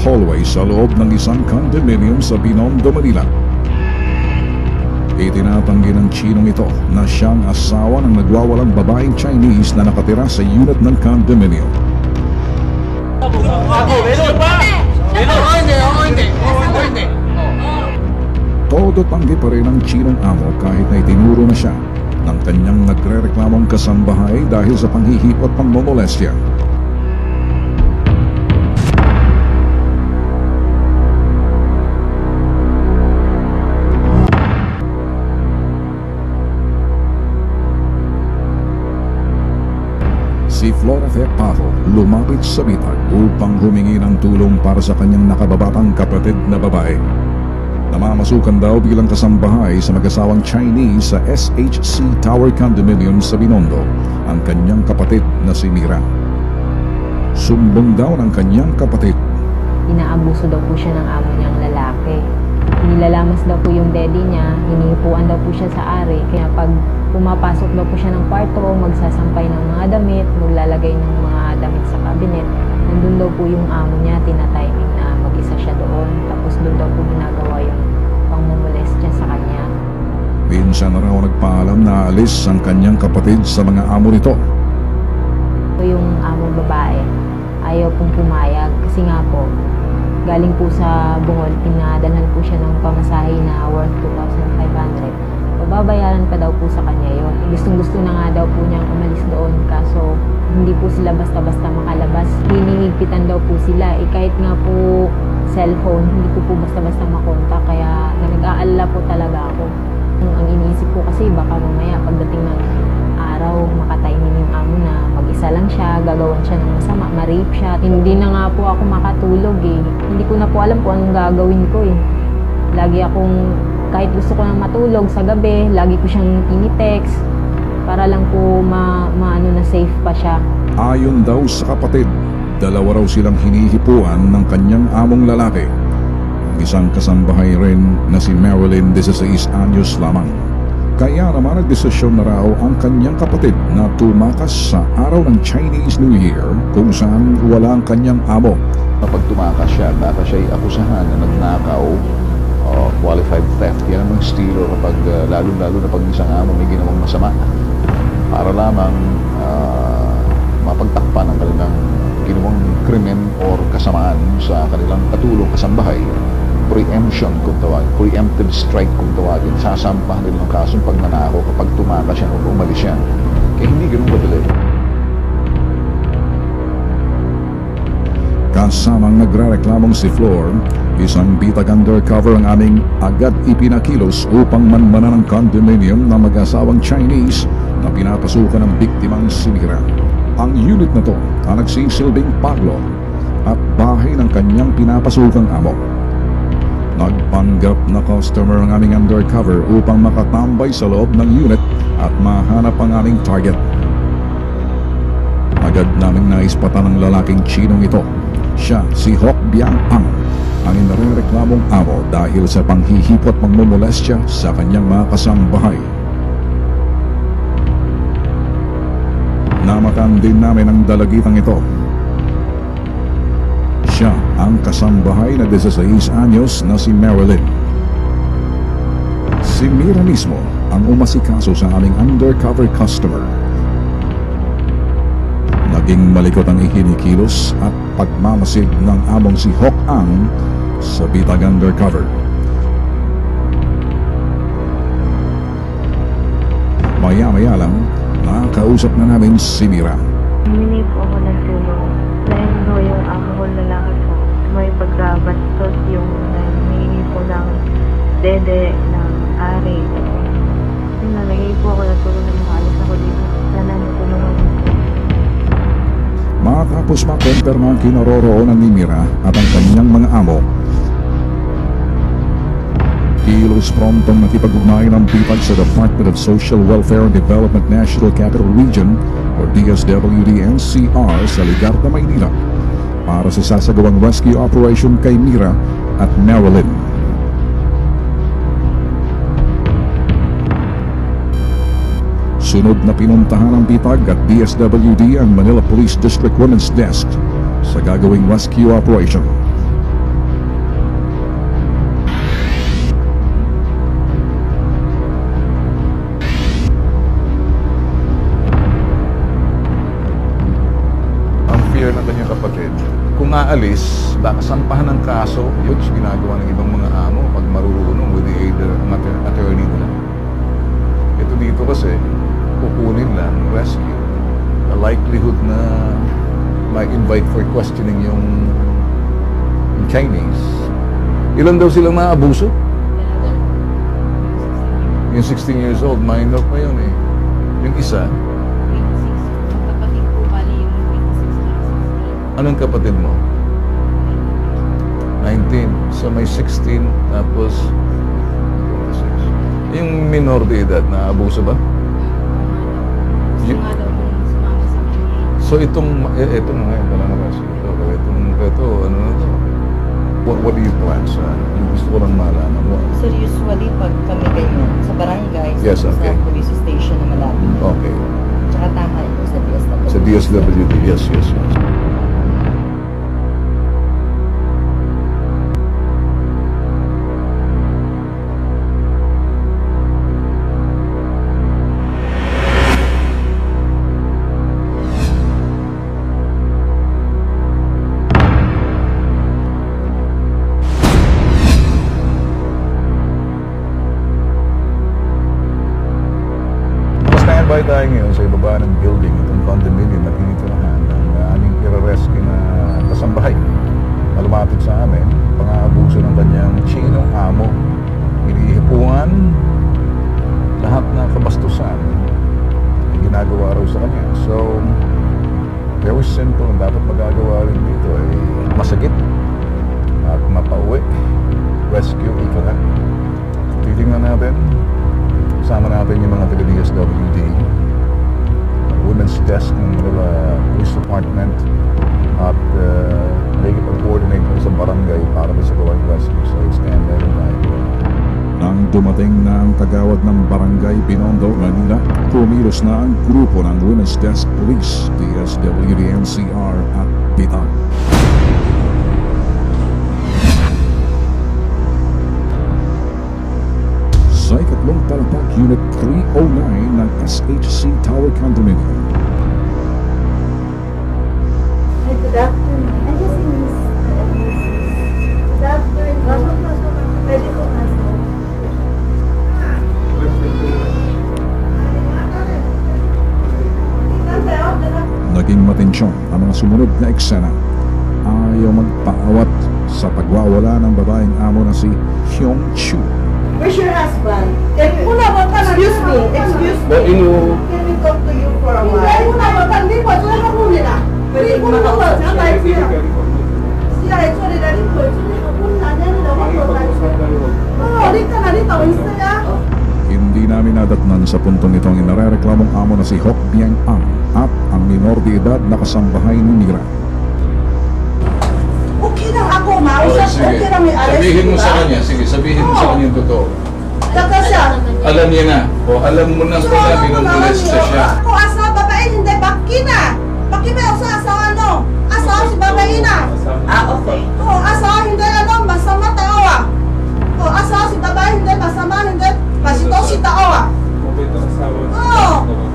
hallway sa loob ng isang condominium sa Binondo, Manila. Itinatanggi ng Chinong ito na siyang asawa ng nagwawalang babaeng Chinese na nakatira sa unit ng condominium. Todo tanggi pa rin ang Chinong amo kahit na itinuro na siya ng kanyang nagre-reklamong kasambahay dahil sa panghihip at pangmomolestya. Si Flora Fe Pajo lumapit sa bitag upang humingi ng tulong para sa kanyang nakababatang kapatid na babae. Namamasukan daw bilang kasambahay sa mag-asawang Chinese sa SHC Tower Condominium sa Binondo ang kanyang kapatid na si Mira. Sumbong daw ng kanyang kapatid Inaabuso daw po siya ng amo niyang lalaki. Nilalamas daw po yung daddy niya, hinihipuan daw po siya sa ari. Kaya pag pumapasok daw po siya ng kwarto, magsasampay ng mga damit, maglalagay ng mga damit sa cabinet, nandun daw po yung amo niya, tinatiming na mag-isa siya doon. Tapos doon daw po ginagawa yung pangmumulest niya sa kanya. minsan na raw nagpaalam na alis ang kanyang kapatid sa mga amo nito. Yung amo babae, ayaw pong pumayag kasi nga po, galing po sa bungol, pinadalhan po siya ng pamasahe na worth 2,500. Pababayaran pa daw po sa kanya yun. Gustong gusto na nga daw po niyang umalis doon kaso hindi po sila basta-basta makalabas. Hinihigpitan daw po sila. Eh, kahit nga po cellphone, hindi ko po basta-basta makontak. Kaya nag-aalala po talaga ako. Ang iniisip ko kasi baka mamaya pagdating ng araw, makataimin yung amo na mag-isa lang siya, gagawan siya ng masama, ma-rape siya. Hindi na nga po ako makatulog eh. Hindi ko na po alam kung anong gagawin ko eh. Lagi akong, kahit gusto ko nang matulog sa gabi, lagi ko siyang tinitext para lang po ma, maano na safe pa siya. Ayon daw sa kapatid, dalawa raw silang hinihipuan ng kanyang among lalaki. Ang isang kasambahay rin na si Marilyn 16 anyos lamang. Kaya naman nagdesisyon na raw ang kanyang kapatid na tumakas sa araw ng Chinese New Year kung saan wala ang kanyang amo. Kapag tumakas siya, baka siya'y akusahan na nagnakaw o qualified theft. Yan ang stealer kapag uh, lalo-lalo na pag isang amo may ginawang masama. Para lamang ah, mapagtakpan ang kanilang ginawang krimen or kasamaan sa kanilang katulong kasambahay. Preemption kung tawag, preemptive strike kung tawagin. Sasampahan nila ng kasong pagnanakaw kapag tumakas siya o umalis siya. Kaya hindi ganun kadali. Kasamang nagrereklamong si Flor, isang bitag undercover ang aming agad ipinakilos upang manmanan ng condominium na mag-asawang Chinese na pinapasukan ng biktimang si Mira. Ang unit na to ang nagsisilbing paglo at bahay ng kanyang pinapasukang amo. Nagpanggap na customer ang aming undercover upang makatambay sa loob ng unit at mahanap ang aming target. Agad naming naispatan ng lalaking chinong ito. Siya si Hok Biang Ang, ang inarereklamong amo dahil sa panghihipot pangmumolestya sa kanyang mga kasambahay. Namatan din namin ang dalagitang ito. Siya ang kasambahay na 16 anyos na si Marilyn. Si Mira mismo ang umasikaso sa aming undercover customer. Naging malikot ang ihinikilos at pagmamasid ng among si Hok Ang sa bitag undercover. Maya-maya lang, nakakausap na namin si Mira. Humingi po dede ng ari. Nalagay po ako ng tulong na makalis ako dito. Sana natulungan niyo po. Matapos makompirma ang kinaroroonan ni Mira at ang kanyang mga amo, Kilos promptong nakipag-ugnayan ng bitag sa Department of Social Welfare and Development National Capital Region o DSWD-NCR sa Ligarda, Maynila para sa sasagawang rescue operation kay Mira at Marilyn. Sunod na pinuntahan ng bitag at DSWD ang Manila Police District Women's Desk sa gagawing rescue operation. ang fear ng kanyang kapatid. Kung aalis, baka sampahan ng kaso, yun ginagawa ng ibang mga amo pag marurunong with the aid ng attorney nila. Ito dito kasi, kukunin lang, rescue. A likelihood na might invite for questioning yung, yung Chinese. Ilan daw silang naabuso? Yung 16 years old, minor pa yun eh. Yung isa, Kapatid po bali yung 26 Anong kapatid mo? 19. So may 16, tapos 26. Yung minor de edad na abuso ba? Gusto Yung- nga daw kung sumama sa kanya. So itong, eh, ito na ngayon, wala na kasi ito. Pero itong, ito, ano na? What, what do you plan sa, yung gusto ko lang malaman. What? Sir, usually pag kami ganyan sa barangay, Yes, sa okay. police station na malapit. Okay. Tsaka tama ito sa DSWD. Sa DSWD, yes, yes, yes. Lumapit sa amin, pang-aabuso ng kanyang chinong amo. Inihipuan lahat na kabastusan na ginagawa raw sa kanya. So, very simple ang dapat magagawa rin dito ay masagip at mapauwi. Rescue, nga. Titingnan natin Kasama natin yung mga taga DSWD, women's desk ng Manila Police Department at uh, nakikipag-coordinate kami sa barangay para sa gawang rescue. So, stand by rin tayo. Nang dumating na ang kagawad ng barangay Binondo, Manila, kumilos na ang grupo ng Women's Desk Police, DSWD NCR at PITA. Sa ikatlong palpak Unit 309 ng SHC Tower Condominium, Ay, good afternoon. Mga sumunod na eksena. Ayaw magpaawat sa pagwawala ng babaeng amo na si Hyung Chu. Where's your husband? Can we, excuse me, excuse me. Can we talk to you for a while? Pwede ko makausap siya. Siya, sorry, dali ko. Sorry, kapunta niya nila. Oo, dito na dito. Insta ya. Hindi namin nadatnan sa puntong itong inarereklamong amo na si Hok Biang Ang at ang minor de edad na kasambahay ni Mira. Okay lang ako, mausap. Okay lang may alis. Sabihin mo diba? sa kanya, sige, sabihin mo sa kanya yung totoo. Saka siya. Alam niya na, o alam mo na So, kung na ko naman binubulesta yun? siya. Ako asa babae, hindi baki na. Baki ba sa asawa no? Asawa si babae na. Ah, okay. Oo, asawa hindi ano, masama tao ah. Oo, asawa si babae hindi masama, hindi pasito si tao ah. Oo.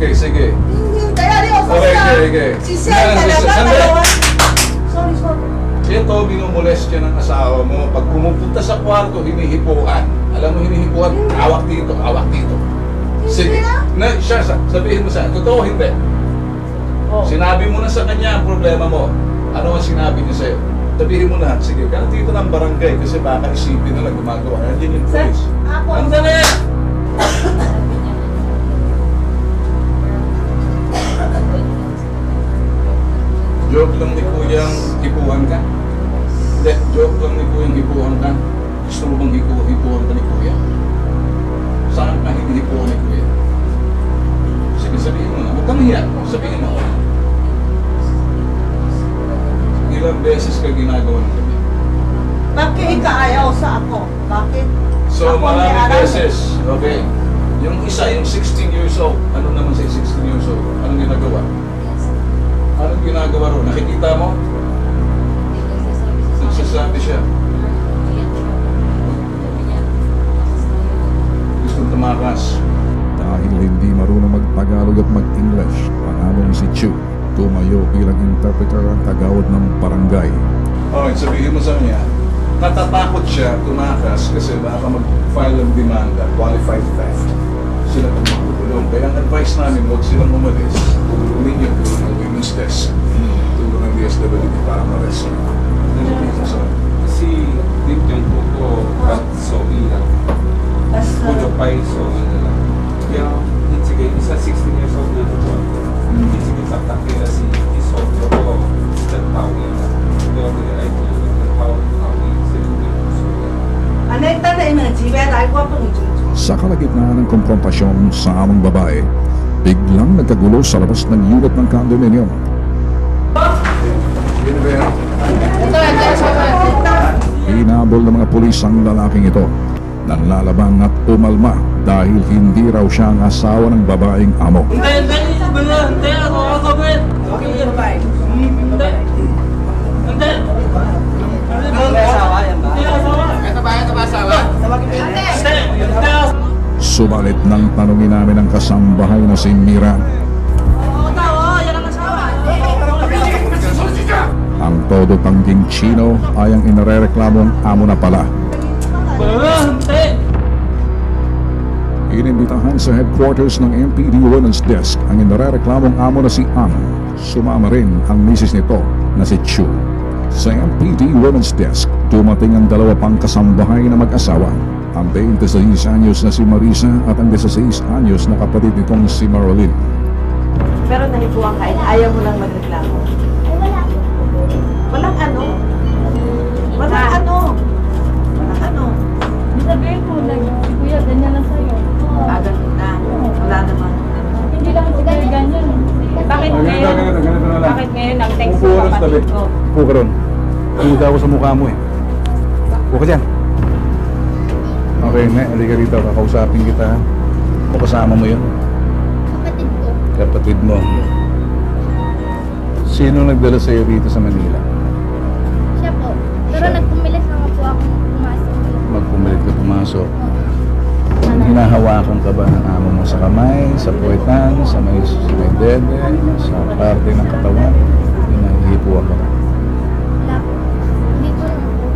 Si, Okay, sige. hindi, kaya di ako Okay, okay, okay. Si Sel Yan, talaga, sandali. dalawa. Sorry, sorry. Ito, binumulest yan asawa mo. Pag pumupunta sa kwarto, hinihipuan. Alam mo, hinihipuan, awak dito, awak dito. Sige. Na, siya, sa- sabihin mo sa totoo hindi. Oh. Sinabi mo na sa kanya ang problema mo. Ano ang sinabi niya sa'yo? Sabihin mo na, sige, kaya dito ng barangay kasi baka isipin na lang gumagawa. Nandiyan yung Sir, police. ako. Nandiyan na Joke lang ni Kuyang hipuan ka? Hindi, joke lang ni Kuyang hipuan ka. Gusto mo bang hipu hipuan ka ni Kuya? Saan ka hinihipuan ni Kuya? Sige, sabihin mo na. Huwag kang hiya. Sabihin mo. Ilang beses ka ginagawa ng kanya? Bakit ikaayaw sa ako? Bakit? So, Ako maraming beses. Okay. Yung isa, yung 16 years old. Ano naman sa 16 years old? Anong ginagawa? Anong ginagawa ro? Nakikita mo? Nagsasabi siya. Gusto tumakas. Dahil hindi marunong mag-Tagalog at mag-English, pangalong si Chu tumayo bilang interpreter ang tagawad ng barangay. Oh, okay, sabihin mo sa kanya, natatakot siya tumakas kasi baka mag-file ng demanda, qualified theft. Sila pag magkukulong. Kaya ang advice namin, huwag silang umalis. Kukulungin niyo, kukulungin desk. Tulong ng DSWD para ma-rescue. So, kasi din yung kuko at so ilang. Kujo pa yung so ilang. Kaya, sige, isa 16 years old na ito. Hindi sige tatakira si Isoldo ko at tao ilang. Kaya, ay ko ng Sa kalagitnaan ng komprontasyon sa amang babae, biglang nagkagulo sa labas ng unit ng condominium. Hinabol ng mga pulis ang lalaking ito. Nanlalabang at umalma dahil hindi raw siya ang asawa ng babaeng amo. Subalit nang tanungin namin ang kasambahay na si Mira, ang todo tangging Chino ay ang inarereklamong amo na pala. Inimbitahan sa headquarters ng MPD Women's Desk ang inarereklamong amo na si Ang. Sumama rin ang misis nito na si Chu. Sa MPD Women's Desk, dumating ang dalawa pang kasambahay na mag-asawa. Ang 26 anyos na si Marisa at ang 16 anyos na kapatid nitong si Marilyn. Pero nahipuan ka, ayaw mo lang magreklamo. Walang ano. Walang ano. Walang ano. Sabihin ko, si kuya, ganyan lang sa'yo. Agad na. Wala naman. Hindi lang si kuya ganyan. Bakit ngayon? Bakit ngayon ang text tabi. kapatid ko? Upo ka ron. Umuda ako sa mukha mo eh. Upo ka dyan. Okay, ne, halika rito. Kakausapin kita. O kasama mo yun? Kapatid ko. Kapatid mo. Sino nagdala sa'yo dito sa Manila? Siya po. Pero nagpumilis na nga po akong pumasok. Magpumilit ka pumasok. Hinahawakan ka ba ng amo mo sa kamay, sa puwetan, sa may, sa may dede, sa parte ng katawan? Hinahihipuan ka ba? Wala po. Hindi ko lang po.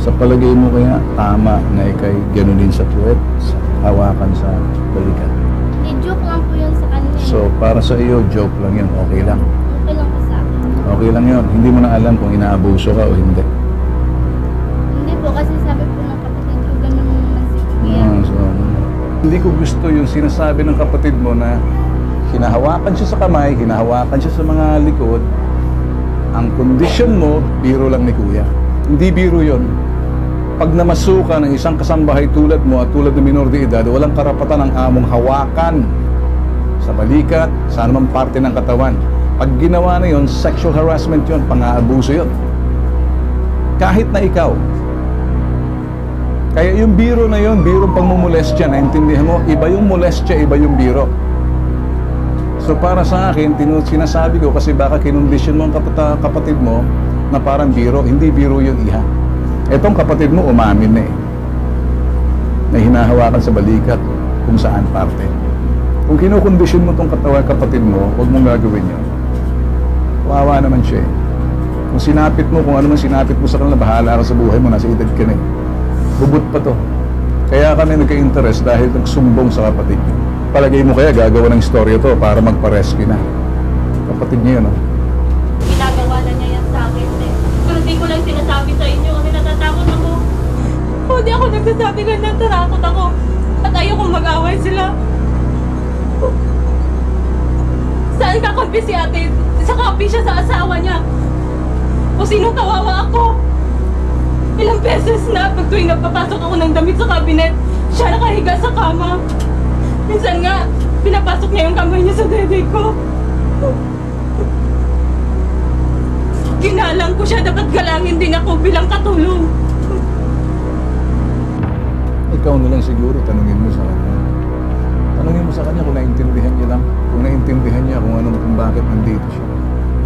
Sa palagay mo kaya, tama na ikay ganunin sa puwet, sa hawakan sa balikat. Hindi, joke lang po yun sa kanila. eh. So, para sa iyo, joke lang yun, okay lang. Okay lang po sa akin. Okay lang yun. Hindi mo na alam kung inaabuso ka o hindi. Hindi po, kasi sabi po hindi ko gusto yung sinasabi ng kapatid mo na hinahawakan siya sa kamay, hinahawakan siya sa mga likod. Ang kondisyon mo, biro lang ni kuya. Hindi biro yon. Pag namasuka ng isang kasambahay tulad mo at tulad ng minor de edad, walang karapatan ang among hawakan sa balikat, sa anumang parte ng katawan. Pag ginawa na yon, sexual harassment yon, pang-aabuso yon. Kahit na ikaw, kaya yung biro na yun, biro pang mumolestya, naintindihan mo? Iba yung molestya, iba yung biro. So para sa akin, tinu- sinasabi ko kasi baka kinondisyon mo ang kapata- kapatid mo na parang biro, hindi biro yung iha. Etong kapatid mo, umamin na eh. Na hinahawakan sa balikat kung saan parte. Kung kinukondisyon mo tong katawan kapatid mo, huwag mong gagawin yun. Wawa naman siya eh. Kung sinapit mo, kung ano man sinapit mo sa kanila, bahala ka sa buhay mo, nasa edad ka na eh. Bubut pa to. Kaya kami nagka-interest dahil nagsumbong sa kapatid niyo. Palagay mo kaya gagawa ng istorya to para magpa-rescue na. Kapatid niya yun, oh. Ginagawa na niya yan sa akin eh. Pero di ko lang sinasabi sa inyo kasi natatakot ako. O di ako nagsasabi ko natatakot ako. At ayokong mag-away sila. Saan kakampi si ate? Sa kampi siya sa asawa niya. O sino kawawa ako? Ilang beses na pag tuwing napapasok ako ng damit sa kabinet, siya nakahiga sa kama. Minsan nga, pinapasok niya yung kamay niya sa dede ko. Ginalang ko siya, dapat galangin din ako bilang katulong. Ikaw na lang siguro, tanungin mo sa kanya. Tanungin mo sa kanya kung naintindihan niya lang. Kung naintindihan niya kung anong kung bakit nandito siya.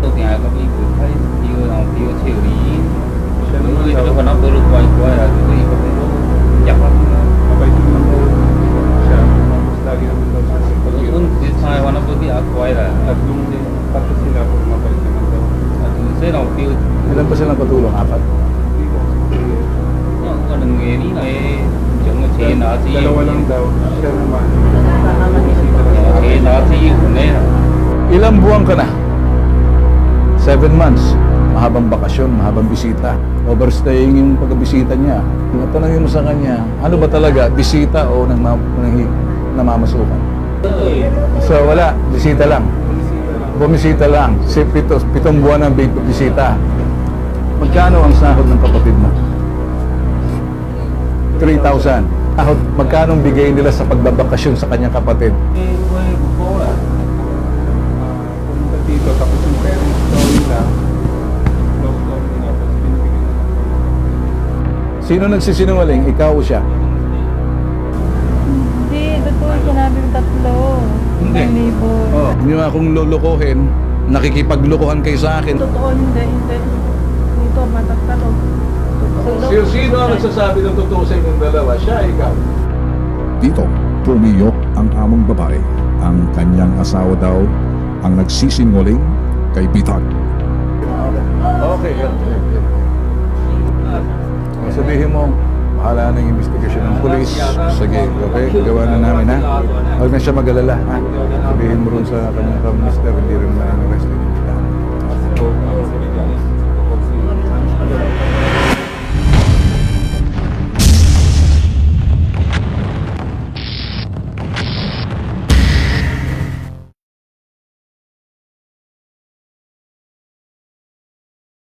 So, tinatapay ko, ay, yun ang theory. Ito ko na pero kuha-kuha ya. Siya. Mas lagi sa pag-iwan. Kung dito sa iwan na pwede ako ay. At nung pati sila kung. At nung sila ang field. Ilan pa silang? Apat? Hindi ko. Ang kanang ngeri na eh. Diyan mo siya na si Dalawa lang daw. Siya naman. Siya Ilang buwan ka na? Seven months. Mahabang bakasyon, mahabang bisita. Overstaying yung pagbisita niya. Tanongin mo sa kanya, ano ba talaga, bisita o nang, namamasukan? So wala, bisita lang. Bumisita lang. Si pito, pitong buwan ang bisita. Magkano ang sahod ng kapatid mo? 3,000. Sahod, magkano bigay nila sa pagbabakasyon sa kanyang kapatid? Sino nagsisinungaling? Ikaw o siya? Hindi, totoo sinabi yung tatlo. Hindi. Ang libo. Oh. Hindi mo akong lulukohin, nakikipaglukuhan kayo sa akin. Totoo, hindi, hindi. Dito, matatalo. Sino, sino ang nagsasabi ng totoo sa inyong dalawa? Siya, ikaw. Dito, pumiyok ang among babae. Ang kanyang asawa daw ang nagsisinungaling kay Bitag. Okay, yan. O, Sabihin mo, bahala na yung investigasyon ng polis. Sige, okay, gawa na namin ha. Huwag na siya magalala ha. Sabihin mo rin sa kanyang minister, hindi rin na arrestin.